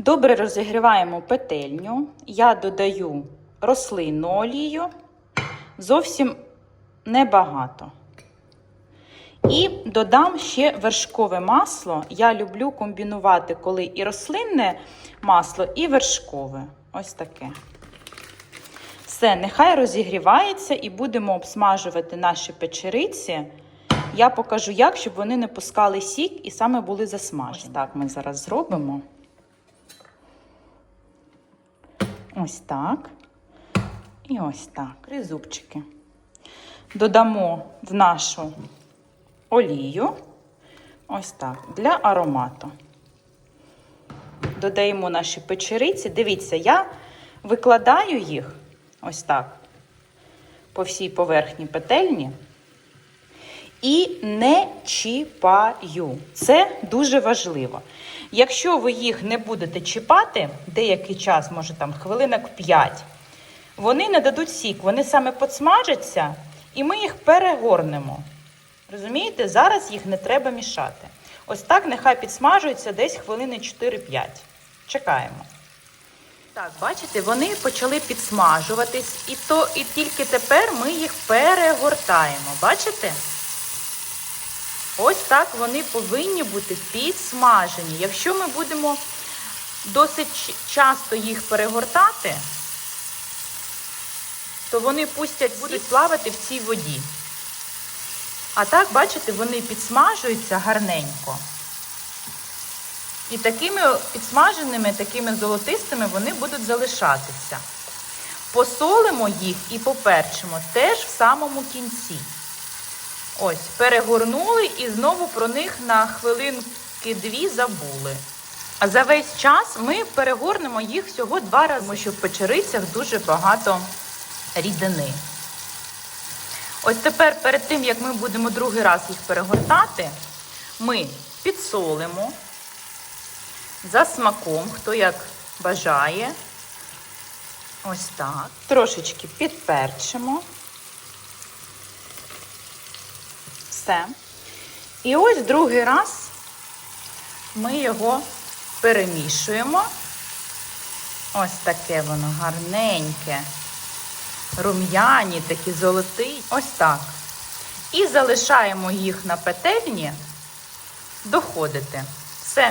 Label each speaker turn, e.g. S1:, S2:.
S1: Добре розігріваємо петельню. Я додаю рослинну олію, зовсім небагато. І додам ще вершкове масло. Я люблю комбінувати, коли і рослинне масло, і вершкове. Ось таке. Все, нехай розігрівається і будемо обсмажувати наші печериці. Я покажу, як, щоб вони не пускали сік і саме були засмажені. Ось так ми зараз зробимо. Ось так. І ось так. Три зубчики. Додамо в нашу олію. Ось так, для аромату. Додаємо наші печериці. Дивіться, я викладаю їх ось так по всій поверхні петельні. І не чіпаю. Це дуже важливо. Якщо ви їх не будете чіпати деякий час, може там хвилинок 5, вони не дадуть сік, вони саме подсмажаться, і ми їх перегорнемо. Розумієте, зараз їх не треба мішати. Ось так нехай підсмажуються десь хвилини 4-5. Чекаємо. Так, бачите, вони почали підсмажуватись, і то і тільки тепер ми їх перегортаємо. Бачите? Ось так вони повинні бути підсмажені. Якщо ми будемо досить часто їх перегортати, то вони пустять, будуть плавати в цій воді. А так, бачите, вони підсмажуються гарненько. І такими підсмаженими, такими золотистими вони будуть залишатися. Посолимо їх і поперчимо теж в самому кінці. Ось, перегорнули і знову про них на хвилинки-дві забули. А за весь час ми перегорнемо їх всього два рази, тому що в печерицях дуже багато рідини. Ось тепер, перед тим, як ми будемо другий раз їх перегортати, ми підсолимо за смаком, хто як бажає. Ось так. Трошечки підперчимо. Все. І ось другий раз ми його перемішуємо. Ось таке воно гарненьке, рум'яні, такі золоті. Ось так. І залишаємо їх на петельні доходити. Все.